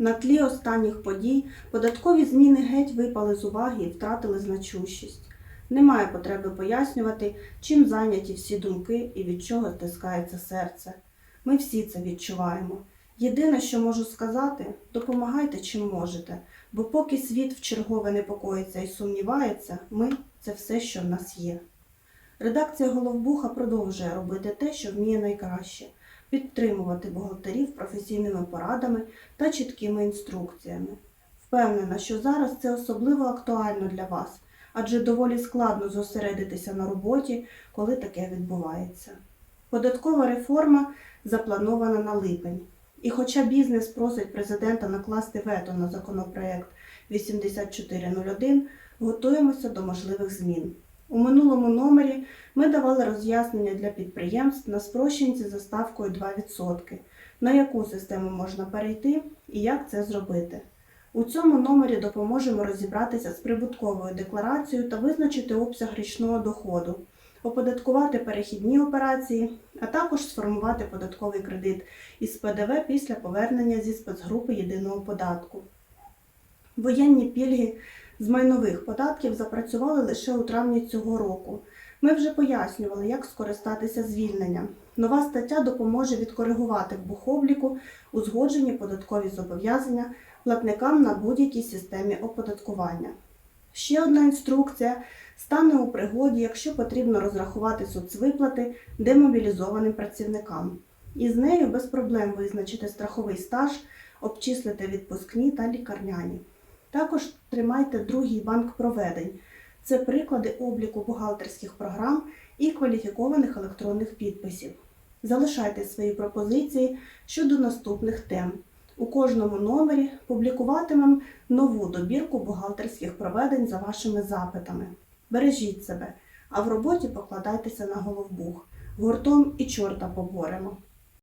На тлі останніх подій податкові зміни геть випали з уваги і втратили значущість. Немає потреби пояснювати, чим зайняті всі думки і від чого стискається серце. Ми всі це відчуваємо. Єдине, що можу сказати, допомагайте чим можете, бо поки світ вчергове непокоїться і сумнівається, ми це все, що в нас є. Редакція Головбуха продовжує робити те, що вміє найкраще підтримувати бухгалтерів професійними порадами та чіткими інструкціями. Впевнена, що зараз це особливо актуально для вас, адже доволі складно зосередитися на роботі, коли таке відбувається. Податкова реформа запланована на липень. І хоча бізнес просить президента накласти вето на законопроект 8401, готуємося до можливих змін. У минулому номері ми давали роз'яснення для підприємств на спрощенці за ставкою 2%, на яку систему можна перейти і як це зробити. У цьому номері допоможемо розібратися з прибутковою декларацією та визначити обсяг річного доходу, оподаткувати перехідні операції, а також сформувати податковий кредит із ПДВ після повернення зі спецгрупи єдиного податку. Воєнні пільги з майнових податків запрацювали лише у травні цього року. Ми вже пояснювали, як скористатися звільненням. Нова стаття допоможе відкоригувати в бухобліку узгоджені податкові зобов'язання платникам на будь-якій системі оподаткування. Ще одна інструкція стане у пригоді, якщо потрібно розрахувати соцвиплати демобілізованим працівникам. Із нею без проблем визначити страховий стаж, обчислити відпускні та лікарняні. Також тримайте другий банк проведень. Це приклади обліку бухгалтерських програм і кваліфікованих електронних підписів. Залишайте свої пропозиції щодо наступних тем. У кожному номері публікуватимемо нову добірку бухгалтерських проведень за вашими запитами. Бережіть себе, а в роботі покладайтеся на головбух. Гуртом і чорта поборемо.